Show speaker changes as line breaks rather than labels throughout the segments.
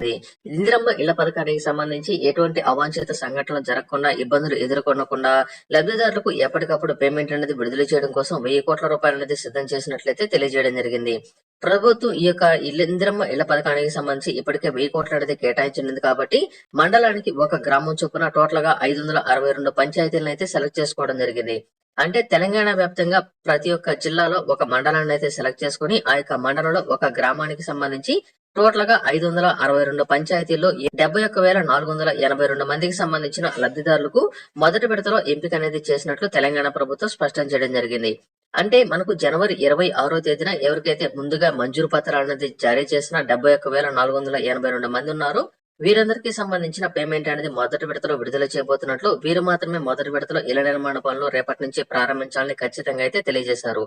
ఇందిరమ్మ ఇళ్ళ పథకానికి సంబంధించి ఎటువంటి అవాంఛిత సంఘటనలు జరగకుండా ఇబ్బందులు ఎదుర్కొనకుండా లబ్ధిదారులకు ఎప్పటికప్పుడు పేమెంట్ అనేది విడుదల చేయడం కోసం వెయ్యి కోట్ల రూపాయలు అనేది సిద్ధం చేసినట్లయితే తెలియజేయడం జరిగింది. ప్రభుత్వం ఈ యొక్క ఇందిరమ్మ ఇళ్ళ పథకానికి సంబంధించి ఇప్పటికే వెయ్యి కోట్ల అనేది కేటాయించింది కాబట్టి మండలానికి ఒక గ్రామం చొప్పున టోటల్గా ఐదు వందల అరవై రెండు పంచాయతీలను అయితే సెలెక్ట్ చేసుకోవడం జరిగింది. అంటే తెలంగాణ వ్యాప్తంగా ప్రతి ఒక్క జిల్లాలో ఒక మండలాన్ని అయితే సెలెక్ట్ చేసుకుని ఆ యొక్క మండలంలో ఒక గ్రామానికి సంబంధించి టోటల్గా ఐదు వందల అరవై రెండు పంచాయతీల్లో డెబ్బై ఒక్క వేల నాలుగు వందల ఎనభై రెండు మందికి సంబంధించిన లబ్ధిదారులకు మొదటి విడతలో ఎంపిక అనేది చేసినట్లు తెలంగాణ ప్రభుత్వం స్పష్టం చేయడం జరిగింది. అంటే మనకు జనవరి ఇరవై ఆరో తేదీన ఎవరికైతే ముందుగా మంజూరు పత్రాలు అనేది జారీ చేసిన డెబ్బై ఒక్క వేల నాలుగు వందల ఎనభై రెండు మంది ఉన్నారో వీరందరికీ సంబంధించిన పేమెంట్ అనేది మొదటి విడతలో విడుదల చేయబోతున్నట్లు వీరు మాత్రమే మొదటి విడతలో ఇళ్ళ నిర్మాణ పనులు రేపటి నుంచి ప్రారంభించాలని ఖచ్చితంగా అయితే తెలియజేశారు.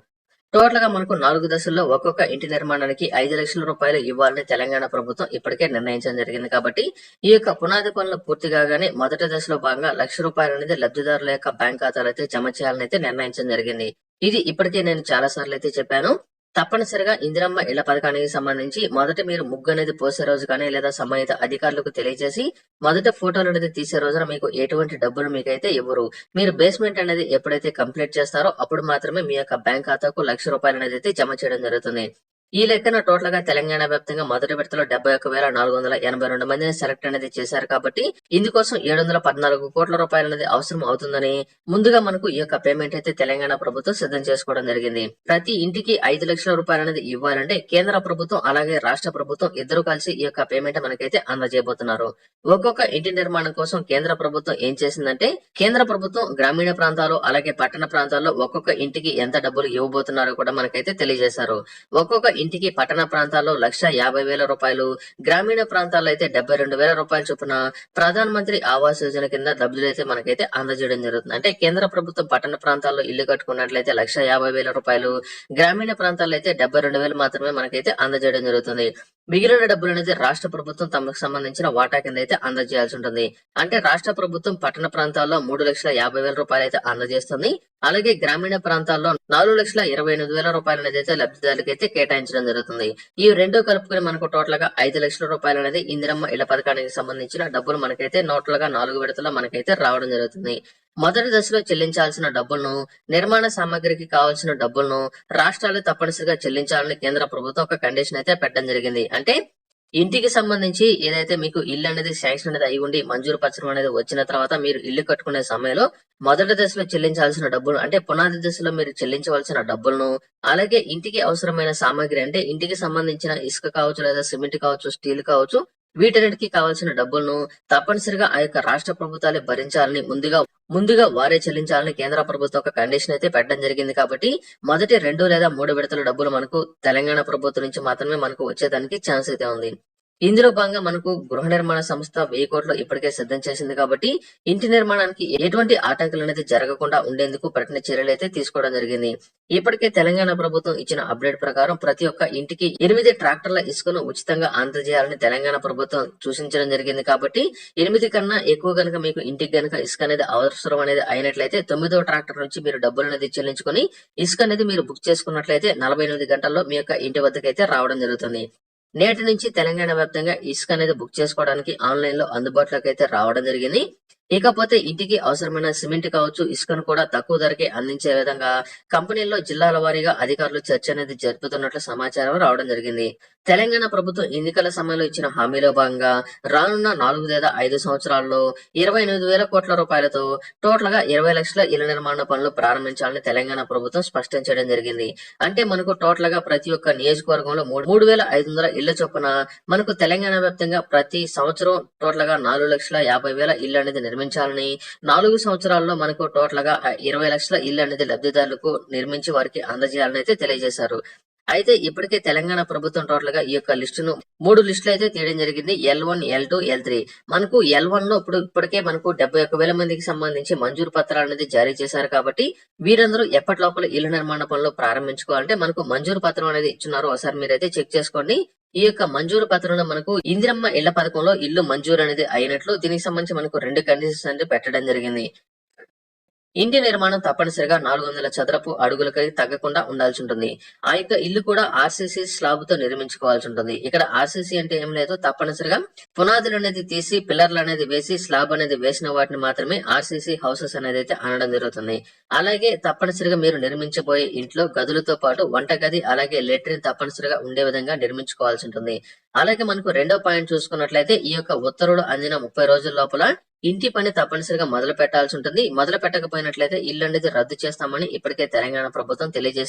టోటల్గా మనకు నాలుగు దశల్లో ఒక్కొక్క ఇంటి నిర్మాణానికి ఐదు లక్షల రూపాయలు ఇవ్వాలని తెలంగాణ ప్రభుత్వం ఇప్పటికే నిర్ణయించడం జరిగింది కాబట్టి ఈ యొక్క పునాది పనులు పూర్తి కాగానే మొదటి దశలో భాగంగా లక్ష రూపాయలు అనేది లబ్ధిదారుల యొక్క బ్యాంక్ ఖాతాలు అయితే జమ చేయాలని అయితే నిర్ణయించడం జరిగింది. ఇది ఇప్పటికే నేను చాలా సార్లు అయితే చెప్పాను. తప్పనిసరిగా ఇందిరమ్మ ఇళ్ళ పథకానికి సంబంధించి మొదట మీరు ముగ్గు అనేది పోసే రోజు కానీ లేదా సంబంధిత అధికారులకు తెలియజేసి మొదట ఫోటోలు అనేది తీసే రోజున మీకు ఎటువంటి డబ్బులు మీకైతే ఇవ్వరు. మీరు బేస్మెంట్ అనేది ఎప్పుడైతే కంప్లీట్ చేస్తారో అప్పుడు మాత్రమే మీ యొక్క బ్యాంక్ ఖాతాకు లక్ష రూపాయలు అనేది అయితే జమ చేయడం జరుగుతుంది. ఈ లెక్కన టోటల్గా తెలంగాణ వ్యాప్తంగా మొదటి విడతలో డెబ్బై ఒక వేల నాలుగు వందల ఎనభై రెండు మందిని సెలెక్ట్ అనేది చేశారు కాబట్టి ఇందుకోసం ఏడు వందల పద్నాలుగు కోట్ల రూపాయలు అనేది అవసరం అవుతుందని ముందుగా మనకు ఈ యొక్క పేమెంట్ అయితే తెలంగాణ ప్రభుత్వం సిద్ధం చేసుకోవడం జరిగింది. ప్రతి ఇంటికి ఐదు లక్షల రూపాయలు అనేది ఇవ్వాలంటే కేంద్ర ప్రభుత్వం అలాగే రాష్ట్ర ప్రభుత్వం ఇద్దరు కలిసి ఈ యొక్క పేమెంట్ మనకైతే అందజేయబోతున్నారు. ఒక్కొక్క ఇంటి నిర్మాణం కోసం కేంద్ర ప్రభుత్వం ఏం చేసిందంటే కేంద్ర ప్రభుత్వం గ్రామీణ ప్రాంతాలు అలాగే పట్టణ ప్రాంతాల్లో ఒక్కొక్క ఇంటికి ఎంత డబ్బులు ఇవ్వబోతున్నారో కూడా మనకైతే తెలియజేశారు. ఒక్కొక్క ఇంటికి పట్టణ ప్రాంతాల్లో లక్ష యాభై వేల రూపాయలు గ్రామీణ ప్రాంతాల్లో అయితే డెబ్బై రెండు వేల రూపాయల చొప్పున ప్రధాన మంత్రి ఆవాస్ యోజన కింద డబ్బులు అయితే మనకైతే అందజేయడం జరుగుతుంది. అంటే కేంద్ర ప్రభుత్వం పట్టణ ప్రాంతాల్లో ఇల్లు కట్టుకున్నట్లయితే లక్ష యాభై వేల రూపాయలు గ్రామీణ ప్రాంతాల్లో అయితే డెబ్బై రెండు వేలు మాత్రమే మనకైతే అందజేయడం జరుగుతుంది. మిగిలిన డబ్బులు అనేది రాష్ట్ర ప్రభుత్వం తమకు సంబంధించిన వాటా కింద అయితే అందజేయాల్సి ఉంటుంది అంటే రాష్ట్ర ప్రభుత్వం పట్టణ ప్రాంతాల్లో మూడు లక్షల యాభై వేల రూపాయలు అయితే అందజేస్తుంది. అలాగే గ్రామీణ ప్రాంతాల్లో నాలుగు లక్షల ఇరవై ఎనిమిది వేల రూపాయలు అనేది అయితే లబ్ధిదారులకు అయితే కేటాయించడం జరుగుతుంది. ఈ రెండు కలుపుకొని మనకు టోటల్గా ఐదు లక్షల రూపాయలు అనేది ఇందిరమ్మ ఇళ్ళ పథకానికి సంబంధించిన డబ్బులు మనకైతే నోట్లుగా నాలుగు విడతలో మనకైతే రావడం జరుగుతుంది. మొదటి దశలో చెల్లించాల్సిన డబ్బులను నిర్మాణ సామాగ్రికి కావాల్సిన డబ్బులను రాష్ట్రాలు తప్పనిసరిగా చెల్లించాలని కేంద్ర ప్రభుత్వం ఒక కండిషన్ అయితే పెట్టడం జరిగింది. అంటే ఇంటికి సంబంధించి ఏదైతే మీకు ఇల్లు అనేది శాంక్షన్ అనేది అయి ఉండి మంజూరు పత్రం అనేది వచ్చిన తర్వాత మీరు ఇల్లు కట్టుకునే సమయంలో మొదటి దశలో చెల్లించాల్సిన డబ్బులు అంటే పునాది దశలో మీరు చెల్లించవలసిన డబ్బులను అలాగే ఇంటికి అవసరమైన సామాగ్రి అంటే ఇంటికి సంబంధించిన ఇసుక కావచ్చు లేదా సిమెంట్ కావచ్చు స్టీల్ కావచ్చు వీటన్నిటికీ కావాల్సిన డబ్బులను తప్పనిసరిగా ఆ యొక్క రాష్ట్ర ప్రభుత్వాలే భరించాలని ముందుగా ముందుగా వారే చెల్లించాలని కేంద్ర ప్రభుత్వం ఒక కండిషన్ అయితే పెట్టడం జరిగింది కాబట్టి మొదటి రెండు లేదా మూడు విడతల డబ్బులు మనకు తెలంగాణ ప్రభుత్వం నుంచి మాత్రమే మనకు వచ్చేదానికి ఛాన్స్ అయితే ఉంది. ఇందులో భాగంగా మనకు గృహ నిర్మాణ సంస్థ వెయ్యి కోట్లు ఇప్పటికే సిద్ధం చేసింది కాబట్టి ఇంటి నిర్మాణానికి ఎటువంటి ఆటంకాలు అనేది జరగకుండా ఉండేందుకు కఠిన చర్యలు అయితే తీసుకోవడం జరిగింది. ఇప్పటికే తెలంగాణ ప్రభుత్వం ఇచ్చిన అప్డేట్ ప్రకారం ప్రతి ఒక్క ఇంటికి ఎనిమిది ట్రాక్టర్ల ఇసుకను ఉచితంగా అందజేయాలని తెలంగాణ ప్రభుత్వం సూచించడం జరిగింది కాబట్టి ఎనిమిది కన్నా ఎక్కువ గనక మీకు ఇంటికి గనక ఇసుక అనేది అవసరం అనేది అయినట్లయితే తొమ్మిదో ట్రాక్టర్ నుంచి మీరు డబ్బులు అనేది చెల్లించుకొని ఇసుక అనేది మీరు బుక్ చేసుకున్నట్లయితే నలభై ఎనిమిది గంటల్లో మీ యొక్క ఇంటి వద్దకైతే రావడం జరుగుతుంది. నేటి నుంచి తెలంగాణ వ్యాప్తంగా ఇసుక అనేది బుక్ చేసుకోవడానికి ఆన్లైన్లో అందుబాటులోకి అయితే రావడం జరిగింది. ఇకపోతే ఇంటికి అవసరమైన సిమెంట్ కావచ్చు ఇసుకను కూడా తక్కువ ధరకే అందించే విధంగా కంపెనీల్లో జిల్లాల వారీగా అధికారులు చర్చ అనేది జరుపుతున్నట్లు సమాచారం రావడం జరిగింది. తెలంగాణ ప్రభుత్వం ఎన్నికల సమయంలో ఇచ్చిన హామీలో భాగంగా రానున్న నాలుగు లేదా ఐదు సంవత్సరాల్లో ఇరవై ఎనిమిది వేల కోట్ల రూపాయలతో టోటల్గా ఇరవై లక్షల ఇళ్ళ నిర్మాణ పనులు ప్రారంభించాలని తెలంగాణ ప్రభుత్వం స్పష్టం చేయడం జరిగింది. అంటే మనకు టోటల్గా ప్రతి ఒక్క నియోజకవర్గంలో మూడు మూడు వేల ఐదు వందల ఇళ్ళ చొప్పున మనకు తెలంగాణ వ్యాప్తంగా ప్రతి సంవత్సరం టోటల్గా నాలుగు లక్షల యాభై వేల ఇల్లు అనేది నిర్మించాలని నాలుగు సంవత్సరాల్లో మనకు టోటల్గా ఇరవై లక్షల ఇల్లు అనేది లబ్ధిదారులకు నిర్మించి వారికి అందజేయాలని అయితే తెలియజేశారు. అయితే ఇప్పటికే తెలంగాణ ప్రభుత్వం టోటల్గా ఈ యొక్క లిస్టును మూడు లిస్టులు అయితే తీయడం జరిగింది. L one L two L three. మనకు ఎల్ వన్లో ఇప్పుడు ఇప్పటికే మనకు డెబ్బై ఒక్క వేల మందికి సంబంధించి మంజూరు పత్రాలు అనేది జారీ చేశారు కాబట్టి వీరందరూ ఎప్పటి లోపల ఇల్లు నిర్మాణ పనులు ప్రారంభించుకోవాలంటే మనకు మంజూరు పత్రం అనేది ఇచ్చున్నారు. ఒకసారి మీరైతే చెక్ చేసుకోండి. ఈ యొక్క మంజూరు పత్రంలో మనకు ఇందిరమ్మ ఇళ్ళ పథకంలో ఇల్లు మంజూరు అనేది అయినట్లు దీనికి సంబంధించి మనకు రెండు కండిషన్స్ అనేది పెట్టడం జరిగింది. ఇంటి నిర్మాణం తప్పనిసరిగా నాలుగు వందల చదరపు అడుగులకి తగ్గకుండా ఉండాల్సి ఉంటుంది ఆ యొక్క ఇల్లు కూడా ఆర్సీసీ స్లాబ్తో నిర్మించుకోవాల్సి ఉంటుంది ఇక్కడ ఆర్సీసీ అంటే ఏం లేదు తప్పనిసరిగా పునాదులు అనేది తీసి పిల్లర్లు అనేది వేసి స్లాబ్ అనేది వేసిన వాటిని మాత్రమే ఆర్సీసీ హౌసెస్ అనేది అయితే అనడం జరుగుతుంది. అలాగే తప్పనిసరిగా మీరు నిర్మించబోయే ఇంట్లో గదులతో పాటు వంటగది అలాగే లెట్రిన్ తప్పనిసరిగా ఉండే విధంగా నిర్మించుకోవాల్సి ఉంటుంది. అలాగే మనకు రెండో పాయింట్ చూసుకున్నట్లయితే ఈ యొక్క ఉత్తర్వులు అందిన ముప్పై రోజుల లోపల ఇంటి పని తప్పనిసరిగా మొదలు పెట్టాల్సి ఉంటుంది. మొదలు పెట్టకపోయినట్లయితే ఇల్లు అనేది రద్దు చేస్తామని ఇప్పటికే తెలంగాణ ప్రభుత్వం తెలియజేసింది.